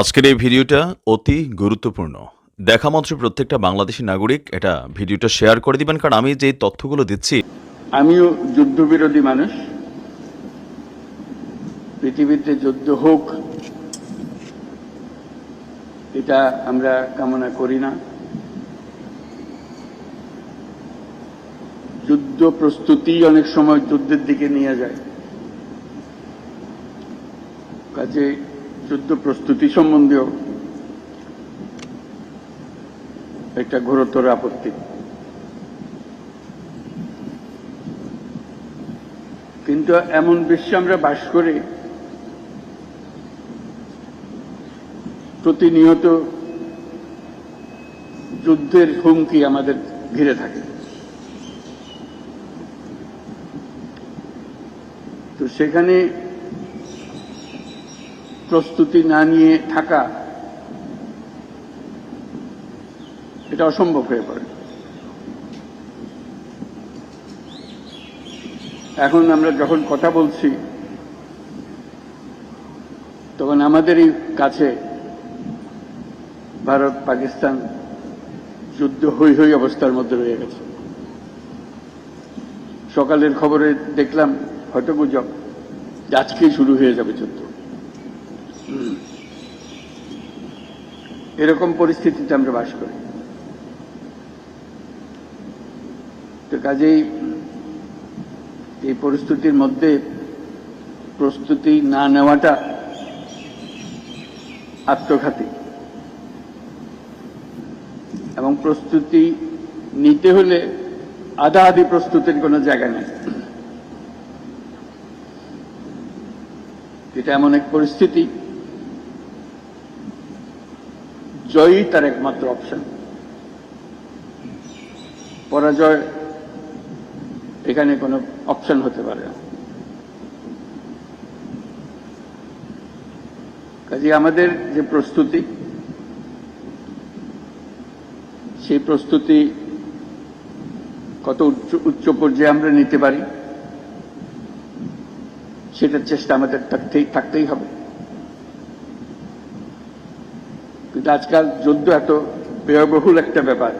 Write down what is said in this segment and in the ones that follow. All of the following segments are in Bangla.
আজকের এই ভিডিওটা অতি গুরুত্বপূর্ণ। দেখা মাত্র প্রত্যেকটা বাংলাদেশি নাগরিক এটা ভিডিওটা শেয়ার করে দিবেন, কারণ আমি যে তথ্যগুলো দিচ্ছি আমিও যুদ্ধবিরোধী মানুষ। পৃথিবীতে যুদ্ধ হোক, এটা আমরা কামনা করি না। যুদ্ধ প্রস্তুতি অনেক সময় যুদ্ধের দিকে নিয়ে যায়। কাজে যুদ্ধ প্রস্তুতি সম্বন্ধেও একটা ঘোরতর আপত্তি। কিন্তু এমন বিশ্বে আমরা বাস করি, প্রতিনিয়ত যুদ্ধের হুমকি আমাদের ঘিরে থাকে। তো সেখানে প্রস্তুতি না নিয়ে থাকা, এটা অসম্ভব হয়ে পড়ে। এখন আমরা যখন কথা বলছি, তখন আমাদেরই কাছে ভারত, পাকিস্তান যুদ্ধ হই হই অবস্থার মধ্যে রয়ে গেছে। সকালের খবরে দেখলাম হয়তো গুজব আজকেই শুরু হয়ে যাবে যুদ্ধ। এরকম পরিস্থিতিতে আমরা বাস করি। তো কাজেই এই পরিস্থিতির মধ্যে প্রস্তুতি না নেওয়াটা আত্মঘাতী। এবং প্রস্তুতি নিতে হলে আধা আধি প্রস্তুতির কোনো জায়গা নেই। এটা এমন এক পরিস্থিতি জয়ই তার একমাত্র অপশন পরাজয় এখানে কোনো অপশন হতে পারে কাজে আমাদের যে প্রস্তুতি, সেই প্রস্তুতি কত উচ্চ উচ্চ পর্যায়ে আমরা নিতে পারি, সেটার চেষ্টা আমাদের থাকতেই থাকতেই হবে। কিন্তু আজকাল যুদ্ধ এত ব্যয়বহুল একটা ব্যাপার।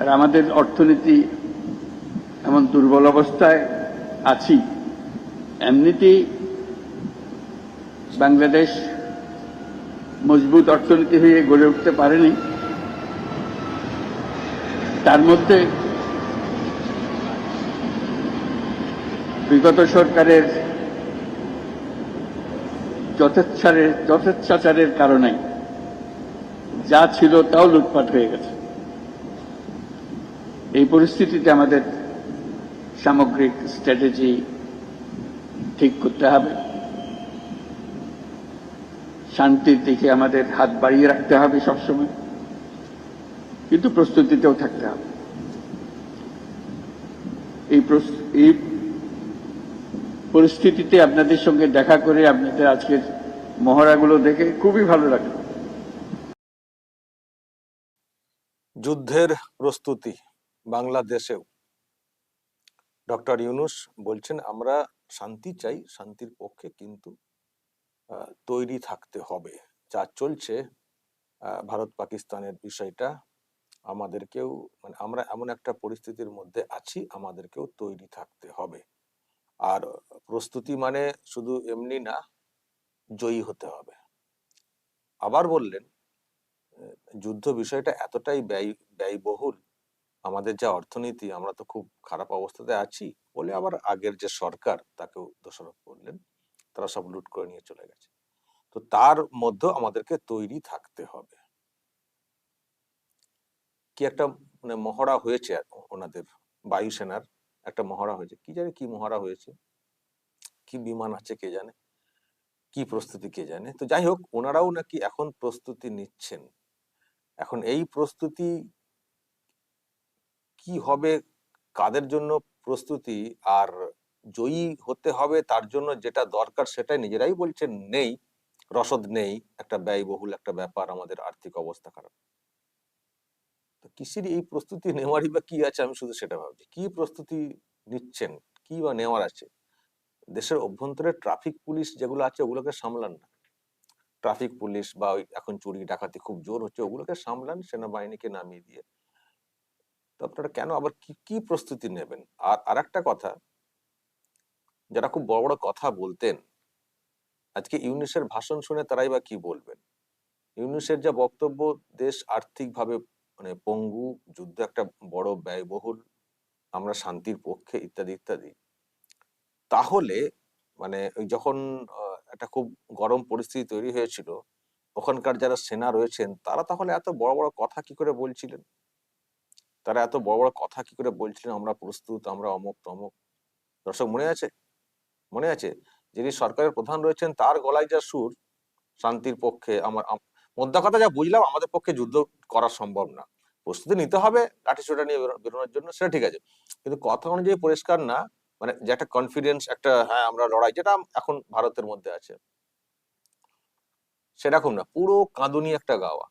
আর আমাদের অর্থনীতি এমন দুর্বল অবস্থায় আছি। এমনিতেই বাংলাদেশ মজবুত অর্থনীতি হয়ে গড়ে উঠতে পারেনি। তার মধ্যে বিগত সরকারের যথেচ্ছারের যথেচ্ছাচারের কারণে যা ছিল তাও লুটপাট হয়ে গেছে। এই পরিস্থিতিতে আমাদের সামগ্রিক স্ট্র্যাটেজি ঠিক করতে হবে। শান্তির দিকে আমাদের হাত বাড়িয়ে রাখতে হবে সবসময়। কিন্তু প্রস্তুতিতেও থাকতে হবে। এই এই পরিস্থিতিতে আপনাদের সঙ্গে দেখা করে আপনাদের আজকের মহড়াগুলো দেখে খুবই ভালো লাগল। যুদ্ধের প্রস্তুতি বাংলাদেশেও। ডক্টর ইউনুস বলছেন, আমরা শান্তি চাই, শান্তির পক্ষে কিন্তু তৈরি থাকতে হবে। যা চলছে ভারত পাকিস্তানের বিষয়টা আমাদেরকেও মানে আমরা এমন একটা পরিস্থিতির মধ্যে আছি, আমাদেরকেও তৈরি থাকতে হবে। আর প্রস্তুতি মানে শুধু এমনি না, জয়ী হতে হবে। আবার বললেন, যুদ্ধ বিষয়টা এতটাই ব্যয়, ব্যয়বহুল, আমাদের যা অর্থনীতি, আমরা তো খুব খারাপ অবস্থাতে আছি বলে আবার আগের যে সরকার তাকেও দোষারোপ করলেন, তারা সব লুট করে নিয়ে চলে গেছে। তো তার মধ্যে আমাদেরকে তৈরি থাকতে হবে। কি একটা মানে মহড়া হয়েছে ওনাদের বায়ুসেনার একটা মহড়া হয়েছে। কি জানে কি মহড়া হয়েছে। কি বিমান আছে কে জানে? কি প্রস্তুতি কে জানে? তো যাই হোক, ওনারাও নাকি এখন প্রস্তুতি নিচ্ছেন। এখন এই প্রস্তুতি কি হবে, কাদের জন্য প্রস্তুতি, আর জয়ী হতে হবে তার জন্য যেটা দরকার সেটাই নিজেরাই বলছেন, নেই, রসদ নেই, একটা ব্যয়বহুল একটা ব্যাপার আমাদের আর্থিক অবস্থা খারাপ। কিসের এই প্রস্তুতি নেওয়ারই বা কি আছে আমি শুধু সেটা ভাবছি। কি প্রস্তুতি নিচ্ছেন? কি বা নেওয়ার আছে? দেশের অভ্যন্তরে ট্রাফিক পুলিশ যেগুলো আছে ওগুলোকে সামলান না। ট্রাফিক পুলিশ বা ওই এখন চুরি, ডাকাতি খুব জোর হচ্ছে ওগুলোকে সামলান সেনাবাহিনীকে নামিয়ে দিয়ে। তো আপনারা কেন আবার কি কি প্রস্তুতি নেবেন? আর আরেকটা কথা, যারা খুব বড় বড় কথা বলতেন, আজকে ইউনিসের ভাষণ শুনে তারাই বা কি বলবেন? ইউনিসের যা বক্তব্য দেশ আর্থিকভাবে মানে পঙ্গু, যুদ্ধ একটা বড় ব্যয়বহুল, আমরা শান্তির পক্ষে, ইত্যাদি ইত্যাদি। তাহলে মানে যখন একটা খুব গরম পরিস্থিতি তৈরি হয়েছিল, ওখানকার যারা সেনা রয়েছেন, তারা তাহলে এত বড় বড় কথা কি করে বলছিলেন? তারা এত বড় বড় কথা কি করে বলছিলেন? আমরা প্রস্তুত, আমরা অমুক, তমুক। দর্শক, মনে আছে? মনে আছে? যিনি সরকারের প্রধান রয়েছেন, তার গলায় যা সুর, শান্তির পক্ষে, আমার আম- মোদ্দা কথা যা বুঝলাম, আমাদের পক্ষে যুদ্ধ করা সম্ভব না। প্রস্তুতি নিতে হবে লাঠিসোটা নিয়ে বেরো- বেরোনোর জন্য, সেটা ঠিক আছে। কিন্তু কথা অনুযায়ী পরিষ্কার না মানে যে একটা কনফিডেন্স একটা হ্যাঁ আমরা লড়াই, যেটা এখন ভারতের মধ্যে আছে। সেরকম না, পুরো কাঁদুনি একটা গাওয়া,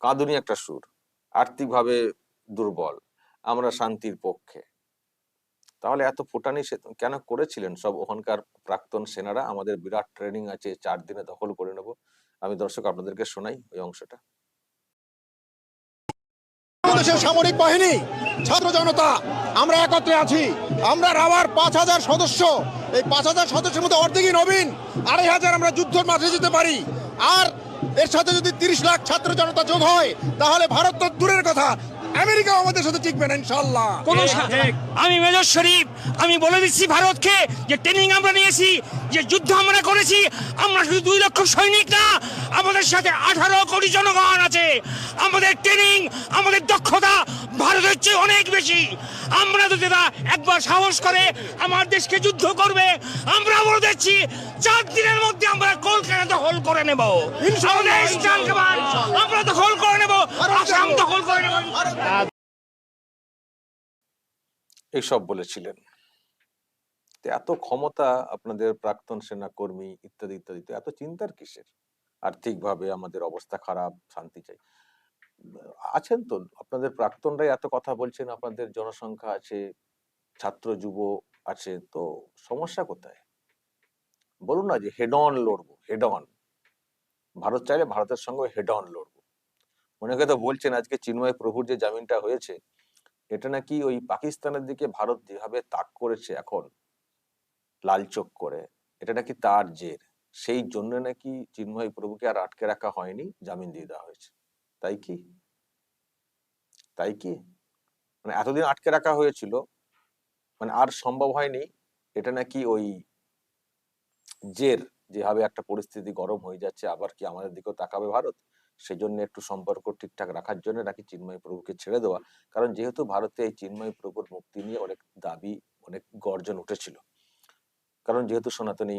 কাঁদুনি একটা সুর, আর্থিকভাবে দুর্বল, আমরা শান্তির পক্ষে। তাহলে এত ফুটানি কেন করেছিলেন সব ওখানকার প্রাক্তন সেনারা? আমাদের বিরাট ট্রেনিং আছে, চার দিনে দখল করে আমি দর্শক আপনাদেরকে শোনাই ওই অংশটা। বাংলাদেশের সামরিক বাহিনী ছাত্র জনতা আমরা একত্রে আছি। আমরা রাবার পাঁচ হাজার সদস্য। এই পাঁচ হাজার সদস্যের মধ্যে অর্ধেকই নবীন আড়াই হাজার আমরা যুদ্ধের মাঠে যেতে পারি। আর এর সাথে যদি তিরিশ লাখ ছাত্র জনতা যোগ হয় তাহলে ভারত তো দূরের কথা। আমেরিকাও আমাদের সাথে টিকবে না ইনশাল্লাহ কোন আমি মেজর শরীফ আমি বলে দিচ্ছি ভারতকে যে ট্রেনিং আমরা নিয়েছি যে যুদ্ধ আমরা করেছি আমরা শুধু দুই লক্ষ সৈনিক না আমাদের সাথে আঠারো কোটি জনগণ আছে। আমাদের ট্রেনিং আমাদের দক্ষতা ভারতের চেয়ে অনেক বেশি। আমরা যদি না একবার সাহস করে আমার দেশকে যুদ্ধ করবে আমরা বলে দিচ্ছি চার দিনের মধ্যে আমরা কলকাতা দখল করে নেব। আমরা দখল করে নেব আসাম দখল করে নেব। এইসব বলেছিলেন। তো এত ক্ষমতা আপনাদের প্রাক্তন সেনা কর্মী ইত্যাদি ইত্যাদি, তো এত চিন্তার কিসের? আর্থিকভাবে আমাদের অবস্থা খারাপ, শান্তি চাই। আছেন তো, আপনাদের প্রাক্তনরাই এত কথা বলছেন, আপনাদের জনসংখ্যা আছে, ছাত্র, যুব আছে, তো সমস্যা কোথায়? বলুন না যে হেড অন লড়বো হেড অন ভারত চাইলে ভারতের সঙ্গে হেড অন লড়বো। অনেকে তো বলছেন আজকে চিন্ময় প্রভুর যে জামিনটা হয়েছে, এটা নাকি ওই পাকিস্তানের দিকে ভারত যেভাবে তাক করেছে এখন লাল চোখ করে, এটা নাকি তার জের? সেই জন্য নাকি চিন্ময় প্রভুকে আর আটকে রাখা হয়নি, জামিন দিয়ে দেওয়া হয়েছে। তাই কি? তাই কি? মানে এতদিন আটকে রাখা হয়েছিল মানে আর সম্ভব হয়নি, এটা নাকি ওই জের যেভাবে একটা পরিস্থিতি গরম হয়ে যাচ্ছে, আবার কি আমাদের দিকেও তাকাবে ভারত? সেই জন্য একটু সম্পর্ক ঠিকঠাক রাখার জন্য নাকি চিন্ময় প্রভুকে ছেড়ে দেওয়া? কারণ যেহেতু ভারতে এই চিন্ময় প্রভুর মুক্তি নিয়ে অনেক দাবি, অনেক গর্জন উঠেছিল। কারণ যেহেতু সনাতনী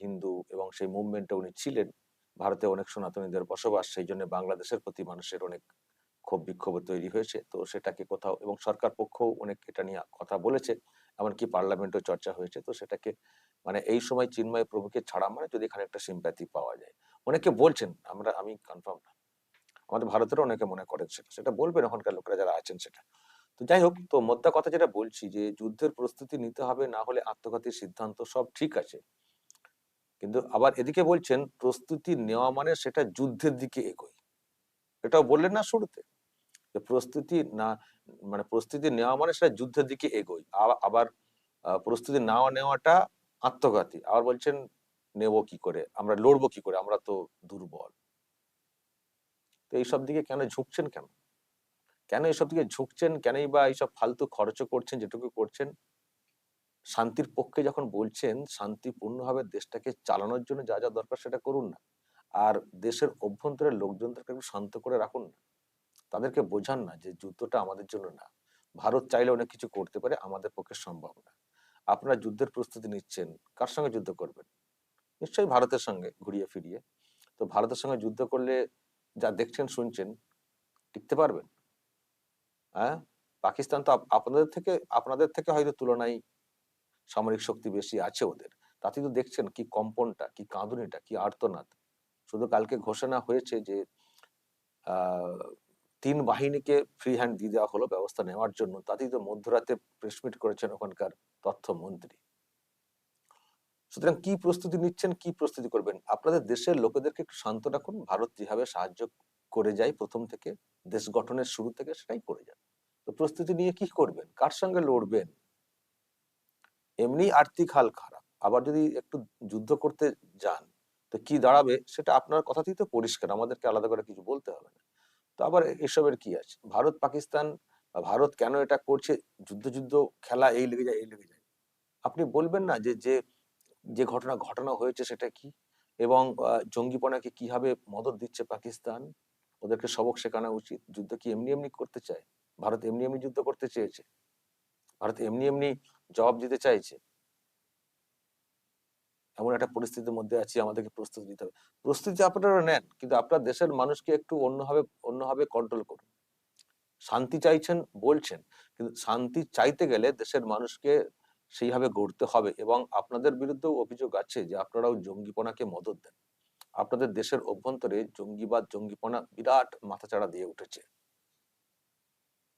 হিন্দু এবং সেই মুভমেন্টে উনি ছিলেন, ভারতে অনেক সনাতনীদের বসবাস, সেই জন্য বাংলাদেশের প্রতি মানুষের অনেক ক্ষোভ বিক্ষোভ তৈরি হয়েছে। তো সেটাকে কোথাও এবং সরকার পক্ষও অনেক এটা নিয়ে কথা বলেছে, এমনকি পার্লামেন্টও চর্চা হয়েছে। তো সেটাকে মানে এই সময় চিন্ময় প্রভুকে ছাড়া মানে যদি এখানে একটা সিম্প্যাথি পাওয়া যায়। অনেকে বলছেন, আমরা, আমি কনফার্ম না। আমাদের ভারতেরও অনেকে মনে করেন সেটা। সেটা বলবেন ওখানকার লোকেরা যারা আছেন সেটা। তো যাই হোক, তো মোদ্দা কথা যেটা বলছি যে, যুদ্ধের প্রস্তুতি নিতে হবে, না হলে আত্মঘাতীর সিদ্ধান্ত সব ঠিক আছে। কিন্তু আবার এদিকে বলছেন, প্রস্তুতি নেওয়া মানে সেটা যুদ্ধের দিকে এগোয়। এটাও বললেন না শুরুতে। যে প্রস্তুতি না মানে প্রস্তুতি নেওয়া মানে সেটা যুদ্ধের দিকে এগোয়। আবার প্রস্তুতি নাও নেওয়াটা আত্মঘাতী। আবার বলছেন, নেব কি করে? আমরা লড়বো কি করে? আমরা তো দুর্বল। তো এইসব দিকে কেন ঝুঁকছেন কেন? কেন এইসব দিকে ঝুঁকছেন? কেনই বা এইসব ফালতু খরচ করছেন যেটুকু করছেন? শান্তির পক্ষে যখন বলছেন, শান্তিপূর্ণভাবে দেশটাকে চালানোর জন্য যা যা দরকার সেটা করুন না। আর দেশের অভ্যন্তরের লোকজনদেরকে একটু শান্ত করে রাখুন না। তাদেরকে বোঝান না যে যুদ্ধটা আমাদের জন্য না। ভারত চাইলে অনেক কিছু করতে পারে, আমাদের পক্ষে সম্ভব না। আপনারা যুদ্ধের প্রস্তুতি নিচ্ছেন, কার সঙ্গে যুদ্ধ করবেন? নিশ্চয়ই ভারতের সঙ্গে ঘুরিয়ে ফিরিয়ে। তো ভারতের সঙ্গে যুদ্ধ করলে যা দেখছেন, শুনছেন, টিকতে পারবেন? হ্যাঁ? পাকিস্তান তো আপনাদের থেকে আপনাদের থেকে হয়তো তুলনায় সামরিক শক্তি বেশি আছে ওদের। তাতে তো দেখছেন কি কম্পনটা, কি কাঁদুনিটা, কি আর্তনাদ। শুধু কালকে ঘোষণা হয়েছে যে তিন বাহিনীকে ফ্রি হ্যান্ড দিয়ে দেওয়া হলো ব্যবস্থা নেওয়ার জন্য। তাতেই তো মধ্যরাতে প্রেসমিট করেছেন ওখানকার তথ্যমন্ত্রী। সুতরাং কি প্রস্তুতি নিচ্ছেন, কি প্রস্তুতি করবেন? আপনাদের দেশের লোকেদেরকে শান্ত রাখুন। ভারত যেভাবে সাহায্য করে যায় প্রথম থেকে, দেশ গঠনের শুরু থেকে সেটাই করে যান। তো প্রস্তুতি নিয়ে কি করবেন? কার সঙ্গে লড়বেন? এমনি আর্থিক হাল খারাপ। আবার যদি একটু যুদ্ধ করতে যান, তো কি দাঁড়াবে সেটা আপনার কথাতেই তো পরিষ্কার, আমাদেরকে আলাদা করে কিছু বলতে হবে না। তো আবার এসবের কি আছে? ভারত, পাকিস্তান ভারত কেন এটা করছে? যুদ্ধ যুদ্ধ, খেলা, এই লেগে যায়, এই লেগে যায়। আপনি বলবেন না যে যে যে ঘটনা ঘটনা হয়েছে সেটা কি? এবং জঙ্গিপনাকে কীভাবে মদত দিচ্ছে পাকিস্তান? ওদেরকে সবক শেখানো উচিত। যুদ্ধ কি এমনি এমনি করতে চায়? ভারত এমনি এমনি যুদ্ধ করতে চেয়েছে? ভারত এমনি এমনি জবাব দিতে চাইছে? এমন একটা পরিস্থিতির মধ্যে আছি, আমাদেরকে প্রস্তুতি দিতে হবে। প্রস্তুতি আপনারা নেন, কিন্তু আপনার দেশের মানুষকে একটু অন্যভাবে অন্যভাবে কন্ট্রোল করুন। শান্তি চাইছেন, বলছেন, কিন্তু শান্তি চাইতে গেলে দেশের মানুষকে সেইভাবে গড়তে হবে এবং আপনাদের বিরুদ্ধেও অভিযোগ আছে যে আপনারাও জঙ্গিপনাকে মদত দেন। আপনাদের দেশের অভ্যন্তরে জঙ্গিবাদ জঙ্গিপনা বিরাট মাথাচাড়া দিয়ে উঠেছে।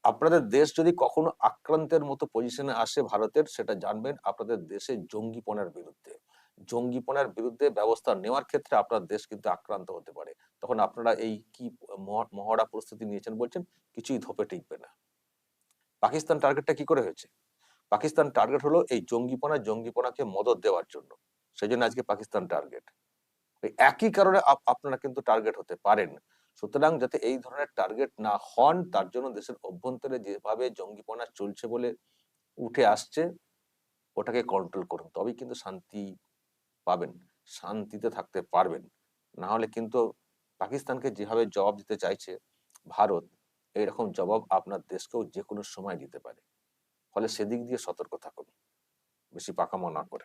আপনাদের দেশ যদি কখনো আক্রান্তের মতো পজিশনে আসে ভারতের, সেটা জানবেন আপনাদের দেশে জঙ্গিপনার বিরুদ্ধে। জঙ্গিপনার বিরুদ্ধে ব্যবস্থা নেওয়ার ক্ষেত্রে আপনার দেশ কিন্তু আক্রান্ত হতে পারে। তখন আপনারা এই কি মহ- মহড়া প্রস্তুতি নিয়েছেন বলছেন, কিছুই ধোপে টিকবে না। পাকিস্তান টার্গেটটা কি করে হয়েছে? পাকিস্তান টার্গেট হলো এই জঙ্গিপনা, জঙ্গিপনাকে মদত দেওয়ার জন্য। সেই জন্য আজকে পাকিস্তান টার্গেট একই কারণে আপ- আপনারা কিন্তু টার্গেট হতে পারেন। সুতরাং যাতে এই ধরনের টার্গেট না হন, তার জন্য দেশের অভ্যন্তরে যেভাবে জঙ্গিপনা চলছে বলে উঠে আসছে, ওটাকে কন্ট্রোল করুন। তবেই কিন্তু শান্তি পাবেন, শান্তিতে থাকতে পারবেন। না হলে কিন্তু পাকিস্তানকে যেভাবে জবাব দিতে চাইছে ভারত এইরকম জবাব আপনার দেশকেও যে কোনো সময় দিতে পারে। ফলে সেদিক দিয়ে সতর্ক থাকুন, বেশি পাকামো না করে।